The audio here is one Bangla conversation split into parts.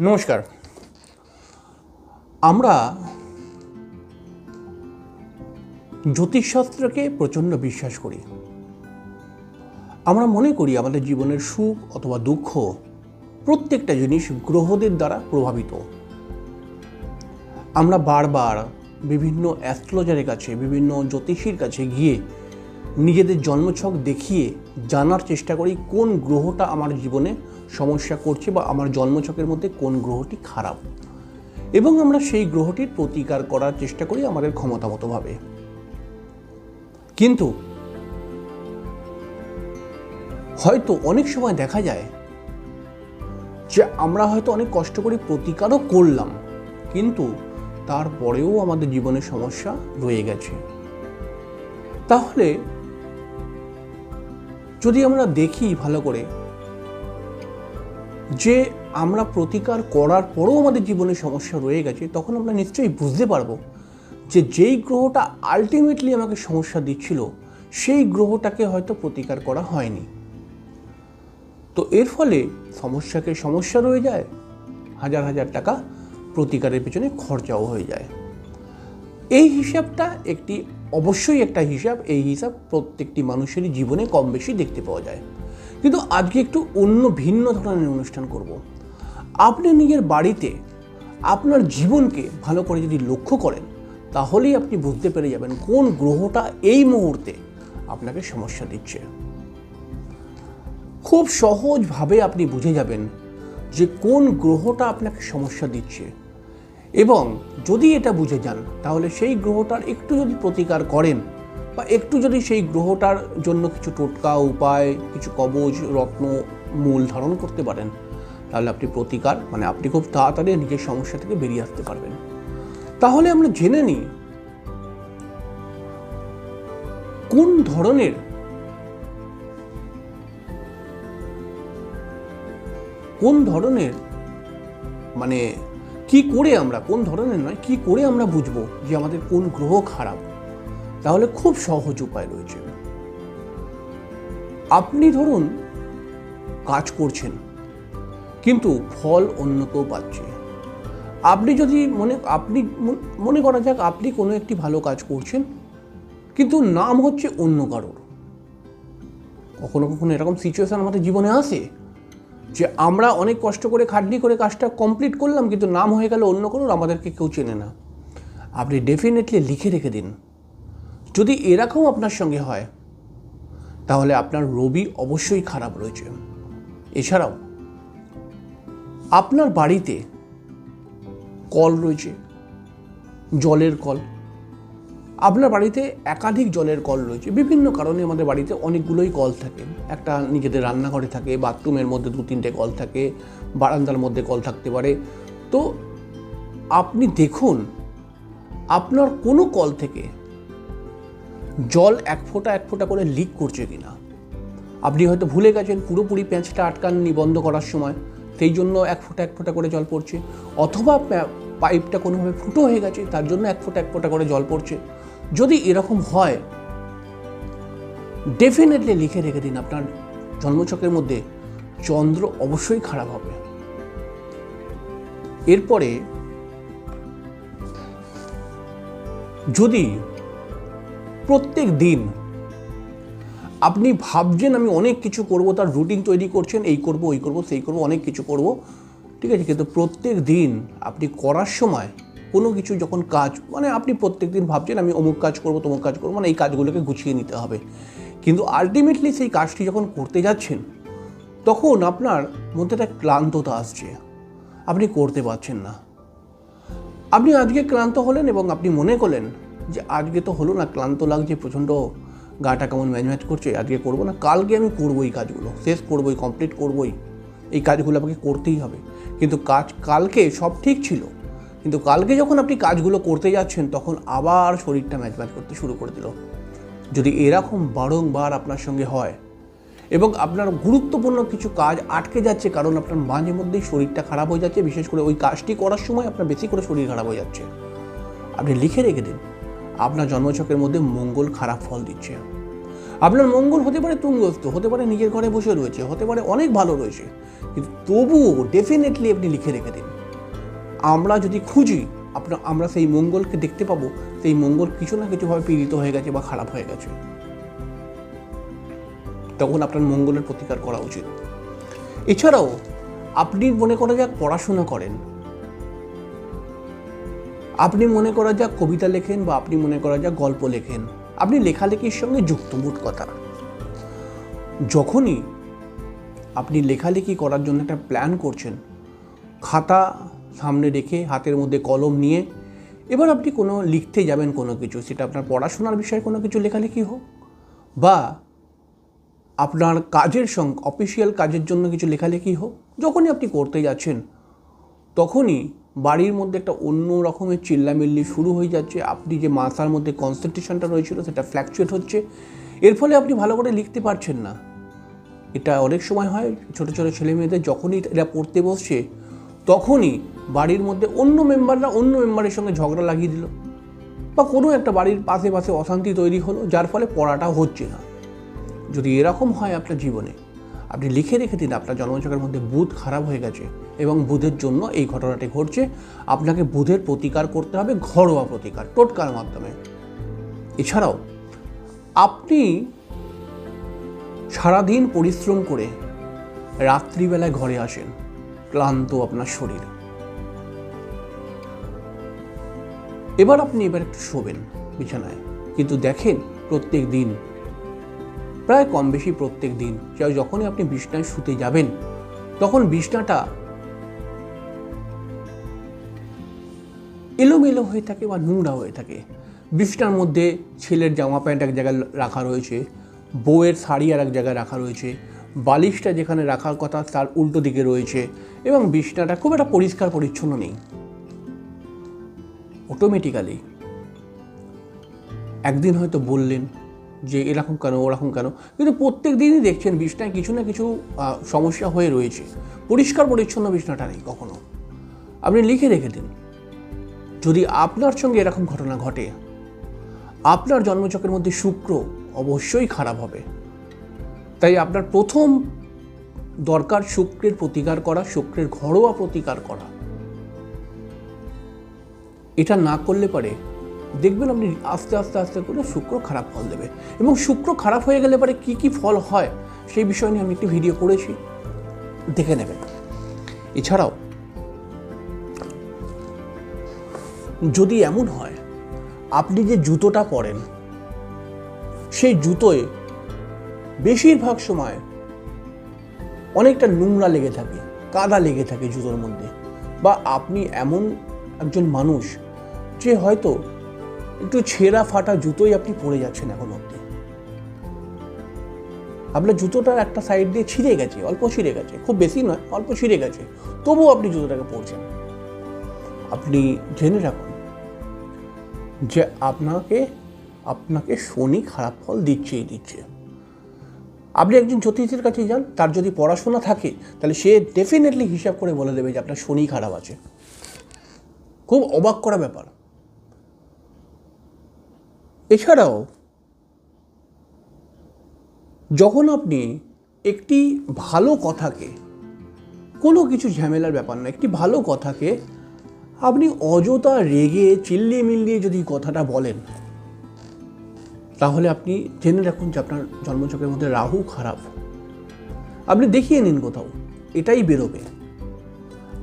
নমস্কার। আমরা জ্যোতিষশাস্ত্রকে প্রচণ্ড বিশ্বাস করি। আমরা মনে করি আমাদের জীবনের সুখ অথবা দুঃখ প্রত্যেকটা জিনিস গ্রহদের দ্বারা প্রভাবিত। আমরা বারবার বিভিন্ন অ্যাস্ট্রোলজারের কাছে, বিভিন্ন জ্যোতিষীর কাছে গিয়ে নিজেদের জন্মছক দেখিয়ে জানার চেষ্টা করি কোন গ্রহটা আমার জীবনে সমস্যা করছে বা আমার জন্মছকের মধ্যে কোন গ্রহটি খারাপ। এবং আমরা সেই গ্রহটির প্রতিকার করার চেষ্টা করি আমাদের ক্ষমতামতোভাবে কিন্তু হয়তো অনেক সময় দেখা যায় যে আমরা হয়তো অনেক কষ্ট করে প্রতিকারও করলাম, কিন্তু তারপরেও আমাদের জীবনে সমস্যা রয়ে গেছে। তাহলে যদি আমরা দেখি ভালো করে, যে আমরা প্রতিকার করার পরেও আমাদের জীবনে সমস্যা রয়ে গেছে, তখন আমরা নিশ্চয়ই বুঝতে পারব যে যেই গ্রহটা আলটিমেটলি আমাকে সমস্যা দিচ্ছিল, সেই গ্রহটাকে হয়তো প্রতিকার করা হয়নি। তো এর ফলে সমস্যাকে সমস্যা রয়ে যায়, হাজার হাজার টাকা প্রতিকারের পেছনে খরচাও হয়ে যায়। এই হিসাবটা একটি অবশ্যই একটা হিসাব, এই হিসাব প্রত্যেকটি মানুষেরই জীবনে কম বেশি দেখতে পাওয়া যায়। কিন্তু আজকে একটু অন্য ভিন্ন ধরনের অনুষ্ঠান করব। আপনি নিজের বাড়িতে আপনার জীবনকে ভালো করে যদি লক্ষ্য করেন, তাহলেই আপনি বুঝতে পেরে যাবেন কোন গ্রহটা এই মুহূর্তে আপনাকে সমস্যা দিচ্ছে। খুব সহজভাবে আপনি বুঝে যাবেন যে কোন গ্রহটা আপনাকে সমস্যা দিচ্ছে। এবং যদি এটা বুঝে যান, তাহলে সেই গ্রহটার একটু যদি প্রতিকার করেন বা একটু যদি সেই গ্রহটার জন্য কিছু টোটকা, উপায়, কিছু কবচ রত্ন, মূল ধারণ করতে পারেন, তাহলে আপনি প্রতিকার মানে আপনি খুব তাড়াতাড়ি নিজের সমস্যা থেকে বেরিয়ে আসতে পারবেন। তাহলে আমরা জেনে নিই কোন ধরনের কোন ধরনের মানে কি করে আমরা, কোন ধরনের নয়, কি করে আমরা বুঝব যে আমাদের কোন গ্রহ খারাপ? তাহলে খুব সহজ উপায় রয়েছে। আপনি ধরুন কাজ করছেন, কিন্তু ফল অন্য কেউ পাচ্ছে। আপনি যদি মনে, আপনি মনে করা যাক আপনি কোনো একটি ভালো কাজ করছেন, কিন্তু নাম হচ্ছে অন্য কারোর। কখনো কখনো এরকম সিচুয়েশান আমাদের জীবনে আসে। যে আমরা অনেক কষ্ট করে খাটনি করে কাজটা কমপ্লিট করলাম, কিন্তু নাম হয়ে গেল অন্য কোনো, আমাদেরকে কেউ চেনে না। আপনি ডেফিনেটলি লিখে রেখে দিন। যদি এরকম আপনার সঙ্গে হয়, তাহলে আপনার রবি অবশ্যই খারাপ রয়েছে। এছাড়াও, আপনার বাড়িতে কল রয়েছে, জলের কল। আপনার বাড়িতে একাধিক জলের কল রয়েছে। বিভিন্ন কারণে আমাদের বাড়িতে অনেকগুলোই কল থাকে। একটা নিজেদের রান্নাঘরে থাকে, বাথরুমের মধ্যে দু তিনটে কল থাকে, বারান্দার মধ্যে কল থাকতে পারে। তো আপনি দেখুন, আপনার কোনো কল থেকে জল এক ফোঁটা এক ফোঁটা করে লিক করছে কি না আপনি হয়তো ভুলে গেছেন, পুরোপুরি প্যাঁচটা আটকাননি বন্ধ করার সময়, সেই জন্য এক ফোঁটা এক ফোঁটা করে জল পড়ছে। অথবা পাইপটা কোনোভাবে ফুটো হয়ে গেছে, তার জন্য এক ফোঁটা এক ফোঁটা করে জল পড়ছে। যদি এরকম হয় ডেফিনেটলি লিখে রেখে দিন আপনার জন্মছকের মধ্যে চন্দ্র অবশ্যই খারাপ হবে। এরপরে যদি প্রত্যেক দিন আপনি ভাবছেন আমি অনেক কিছু করব, তার রুটিন তৈরি করছেন, এই করব, ওই করব, সেই করব, অনেক কিছু করব, ঠিক আছে? কিন্তু প্রত্যেক দিন আপনি করার সময় কোনো কিছু যখন কাজ মানে আপনি প্রত্যেক দিন ভাবছেন, আমি অমুক কাজ করব, তমুক কাজ করব মানে এই কাজগুলোকে গুছিয়ে নিতে হবে। কিন্তু আলটিমেটলি সেই কাজটি যখন করতে যাচ্ছেন, তখন আপনার মধ্যে একটা ক্লান্ততা আসছে। আপনি করতে পারছেন না। আপনি আজকে ক্লান্ত হলেন এবং আপনি মনে করলেন যে, আজকে তো হলো না, ক্লান্ত লাগছে, প্রচণ্ড গাটা কেমন ম্যাচ করছে, আজকে করব না, কালকে আমি করব এই কাজগুলো, শেষ করবোই কমপ্লিট করবোই। এই কাজগুলো আমাকে করতেই হবে। কিন্তু কাজ, কালকে সব ঠিক ছিল। কিন্তু কালকে যখন আপনি কাজগুলো করতে যাচ্ছেন, তখন আবার শরীরটা ম্যাচ ম্যাচ করতে শুরু করে দিল। যদি এরকম বারংবার আপনার সঙ্গে হয় এবং আপনার গুরুত্বপূর্ণ কিছু কাজ আটকে যাচ্ছে, কারণ আপনার মাঝে মধ্যেই শরীরটা খারাপ হয়ে যাচ্ছে, বিশেষ করে ওই কাজটি করার সময় আপনার বেশি করে শরীর খারাপ হয়ে যাচ্ছে। আপনি লিখে রেখে দিন, আপনার জন্মছকের মধ্যে মঙ্গল খারাপ ফল দিচ্ছে। আপনার মঙ্গল হতে পারে তুঙ্গস্থ, হতে পারে নিজের ঘরে বসে রয়েছে, হতে পারে অনেক ভালো রয়েছে, কিন্তু তবুও ডেফিনেটলি আপনি লিখে রেখে দিন। আমরা যদি খুঁজি, আপনার, আমরা সেই মঙ্গলকে দেখতে পাবো, সেই মঙ্গল কিছু না কিছুভাবে পীড়িত হয়ে গেছে বা খারাপ হয়ে গেছে। তখন আপনার মঙ্গলের প্রতিকার করা উচিত। এছাড়াও, আপনি মনে করা যাক পড়াশোনা করেন। আপনি মনে করা যাক কবিতা লেখেন বা আপনি মনে করা যাক গল্প লেখেন। আপনি লেখালেখির সঙ্গে যুক্ত, মোট কথা। যখনই আপনি লেখালেখি করার জন্য একটা প্ল্যান করছেন, খাতা সামনে রেখে হাতের মধ্যে কলম নিয়ে, এবার আপনি কোনো লিখতে যাবেন কোনো কিছু, সেটা আপনার পড়াশোনার বিষয়ে কোনো কিছু লেখালেখি হোক, বা আপনার কাজের সঙ্গে অফিসিয়াল কাজের জন্য কিছু লেখালেখি হোক, যখনই আপনি করতে যাচ্ছেন, তখনই বাড়ির মধ্যে একটা অন্য রকমের চিল্লামিল্লি শুরু হয়ে যাচ্ছে। আপনি যে মাথার মধ্যে কনসেন্ট্রেশনটা রয়েছিল, সেটা ফ্ল্যাকচুয়েট হচ্ছে। এর ফলে আপনি ভালো করে লিখতে পারছেন না। এটা অনেক সময় হয়, ছোটো ছোটো ছেলেমেয়েদের, যখনই এরা পড়তে বসছে তখনই বাড়ির মধ্যে অন্য মেম্বাররা অন্য মেম্বারের সঙ্গে ঝগড়া লাগিয়ে দিল। বা কোনো একটা বাড়ির পাশে পাশে অশান্তি তৈরি হলো, যার ফলে পড়াটা হচ্ছে না। যদি এরকম হয় আপনার জীবনে, আপনি লিখে রেখে দিন, আপনার জন্মচকের মধ্যে বুধ খারাপ হয়ে গেছে এবং বুধের জন্য এই ঘটনাটি ঘটছে। আপনাকে বুধের প্রতিকার করতে হবে, ঘরোয়া প্রতিকার, টোটকার মাধ্যমে। এছাড়াও, আপনি সারাদিন পরিশ্রম করে রাত্রিবেলায় ঘরে আসেন। ক্লান্ত আপনার শরীর। এবার আপনি এবার একটু শোবেন বিছানায়। কিন্তু দেখেন প্রত্যেক দিন, প্রায় কম বেশি প্রত্যেক দিন যখনই আপনি বিছনায় শুতে যাবেন, তখন বিছনাটা এলোমেলো হয়ে থাকে বা নোংরা হয়ে থাকে। বিছনার মধ্যে ছেলের জামা প্যান্ট এক জায়গায় রাখা রয়েছে, বউয়ের শাড়ি আর এক জায়গায় রাখা রয়েছে বালিশটা যেখানে রাখার কথা তার উল্টো দিকে রয়েছে এবং বিছনাটা খুব একটা পরিষ্কার পরিচ্ছন্ন নেই। অটোমেটিক্যালি একদিন হয়তো বললেন যে এরকম কেন, ওরকম কেন, কিন্তু প্রত্যেক দিনই দেখছেন বিছনায় কিছু না কিছু সমস্যা হয়ে রয়েছে। পরিষ্কার পরিচ্ছন্ন বিছনাটা নেই কখনো। আপনি লিখে রেখে দিন, যদি আপনার সঙ্গে এরকম ঘটনা ঘটে, আপনার জন্মচক্রের মধ্যে শুক্র অবশ্যই খারাপ হবে। তাই আপনার প্রথম দরকার শুক্রের প্রতিকার করা, শুক্রের ঘরোয়া প্রতিকার করা। এটা না করলে পারে দেখবেন আপনি আস্তে আস্তে আস্তে করে শুক্র খারাপ ফল দেবে। এবং শুক্র খারাপ হয়ে গেলে পরে কী কী ফল হয় সেই বিষয় নিয়ে আমি একটি ভিডিও করেছি। দেখে নেবেন। এছাড়াও, যদি এমন হয়, আপনি যে জুতোটা পরেন, সেই জুতোয় বেশিরভাগ সময় অনেকটা নোংরা লেগে থাকে, কাদা লেগে থাকে জুতোর মধ্যে। বা আপনি এমন একজন মানুষ যে হয়তো একটু ছেঁড়া ফাটা জুতোই আপনি পরে যাচ্ছেন এখন অব্দি আপনার জুতোটার একটা সাইড দিয়ে ছিঁড়ে গেছে, অল্প ছিঁড়ে গেছে, খুব বেশি নয়, অল্প ছিঁড়ে গেছে, তবুও আপনি জুতোটাকে পরছেন। আপনি জেনে রাখুন যে আপনাকে আপনাকে শনি খারাপ ফল দিচ্ছেই দিচ্ছে। আপনি একজন জ্যোতিষের কাছে যান, তার যদি পড়াশোনা থাকে, তাহলে সে ডেফিনেটলি হিসাব করে বলে দেবে যে আপনার শনি খারাপ আছে। খুব অবাক করা ব্যাপার। এছাড়াও, যখন আপনি একটি ভালো কথাকে, কোনো কিছু ঝামেলার ব্যাপার না, একটি ভালো কথাকে আপনি অযথা রেগে চিল্লিয়ে মিল্লিয়ে যদি কথাটা বলেন তাহলে আপনি জেনে রাখুন যে আপনার জন্মচকের মধ্যে রাহু খারাপ। আপনি দেখিয়ে নিন কোথাও, এটাই বেরোবে।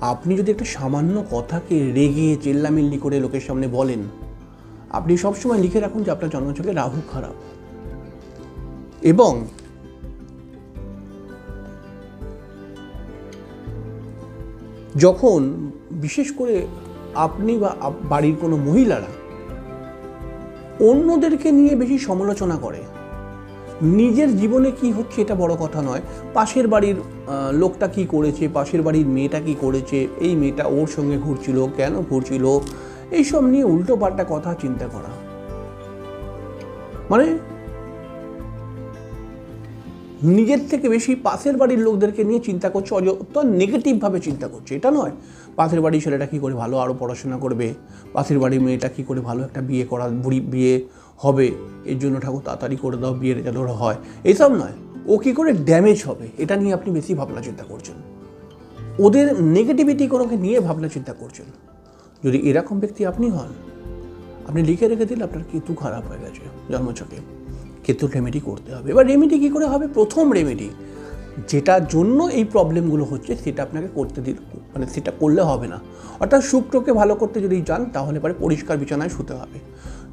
আপনি যদি একটা সামান্য কথাকে রেগে চিল্লামিল্লি করে লোকের সামনে বলেন, আপনি সবসময় লিখে রাখুন যে আপনার জন্মচকে রাহু খারাপ। এবং যখন বিশেষ করে আপনি বা বাড়ির কোনো মহিলারা অন্যদেরকে নিয়ে বেশি সমালোচনা করে। নিজের জীবনে কি হচ্ছে এটা বড় কথা নয়। পাশের বাড়ির লোকটা কি করেছে, পাশের বাড়ির মেয়েটা কি করেছে, এই মেয়েটা ওর সঙ্গে ঘুরছিল, কেন ঘুরছিল, এইসব নিয়ে উল্টো পাল্টা কথা চিন্তা করা। মানে নিজের থেকে বেশি পাশের বাড়ির লোকদেরকে নিয়ে চিন্তা করছে? অযথা নেগেটিভভাবে চিন্তা করছে? এটা নয়। পাশের বাড়ির ছেলেটা কী করে ভালো আরও পড়াশোনা করবে? পাশের বাড়ির মেয়েটা কী করে ভালো একটা বিয়ে করা, বুড়ি বিয়ে হবে? এর জন্য ঠাকুর তাড়াতাড়ি করে দাও বিয়ের যেন হয়। এইসব নয়। ও কী করে ড্যামেজ হবে? এটা নিয়ে আপনি বেশি ভাবনা চিন্তা করছেন। ওদের নেগেটিভিটি কোনোকে নিয়ে ভাবনা চিন্তা করছেন। যদি এরকম ব্যক্তি আপনি হন, আপনি লিখে রেখে দিলে আপনার কেতু খারাপ হয়ে গেছে জন্মছকে? কেতু রেমেডি করতে হবে। এবার রেমেডি কী করে হবে? প্রথম রেমেডি যেটার জন্য এই প্রবলেমগুলো হচ্ছে সেটা আপনাকে করতে দিল মানে সেটা করলে হবে না। অর্থাৎ শুক্রকে ভালো করতে যদি চান তাহলে পরে পরিষ্কার বিছানায় শুতে হবে।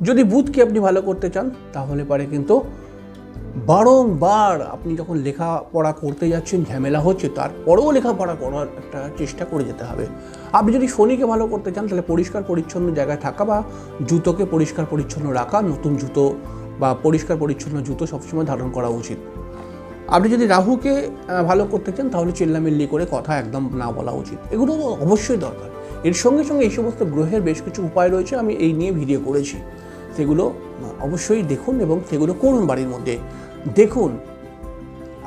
যদি বুধকে আপনি ভালো করতে চান, তাহলে পরে কিন্তু বারংবার আপনি যখন লেখাপড়া করতে যাচ্ছেন, ঝামেলা হচ্ছে, তারপরেও লেখাপড়া করার একটা চেষ্টা করে যেতে হবে। আপনি যদি শনিকে ভালো করতে চান, তাহলে পরিষ্কার পরিচ্ছন্ন জায়গায় থাকা বা জুতোকে পরিষ্কার পরিচ্ছন্ন রাখা, নতুন জুতো বা পরিষ্কার পরিচ্ছন্ন জুতো সবসময় ধারণ করা উচিত। আপনি যদি রাহুকে ভালো করতে চান, তাহলে চিল্লামিল্লি করে কথা একদম না বলা উচিত। এগুলো অবশ্যই দরকার। এর সঙ্গে সঙ্গে এই সমস্ত গ্রহের বেশ কিছু উপায় রয়েছে, আমি এই নিয়ে ভিডিও করেছি। সেগুলো অবশ্যই দেখুন এবং সেগুলো করুন বাড়ির মধ্যে। দেখুন,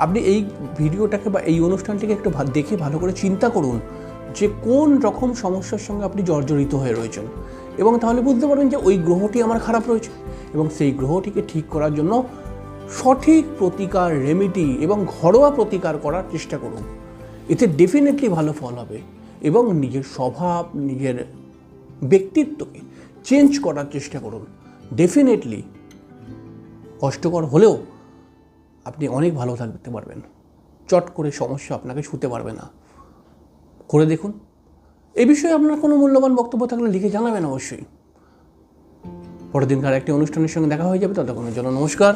আপনি এই ভিডিওটাকে বা এই অনুষ্ঠানটিকে একটু দেখে ভালো করে চিন্তা করুন যে কোন রকম সমস্যার সঙ্গে আপনি জর্জরিত হয়ে রয়েছেন। এবং তাহলে বুঝতে পারবেন যে ওই গ্রহটি আমার খারাপ রয়েছে এবং সেই গ্রহটিকে ঠিক করার জন্য সঠিক প্রতিকার রেমিডি এবং ঘরোয়া প্রতিকার করার চেষ্টা করুন। এতে ডেফিনেটলি ভালো ফল হবে এবং নিজের স্বভাব, নিজের ব্যক্তিত্বকে চেঞ্জ করার চেষ্টা করুন। ডেফিনেটলি কষ্টকর হলেও আপনি অনেক ভালো থাকতে পারবেন। চট করে সমস্যা আপনাকে ছুতে পারবে না। করে দেখুন। এই বিষয়ে আপনার কোনো মূল্যবান বক্তব্য থাকলে লিখে জানাবেন অবশ্যই। পরের দিনকার একটি অনুষ্ঠানের সঙ্গে দেখা হয়ে যাবে, ততক্ষণের জন্য নমস্কার।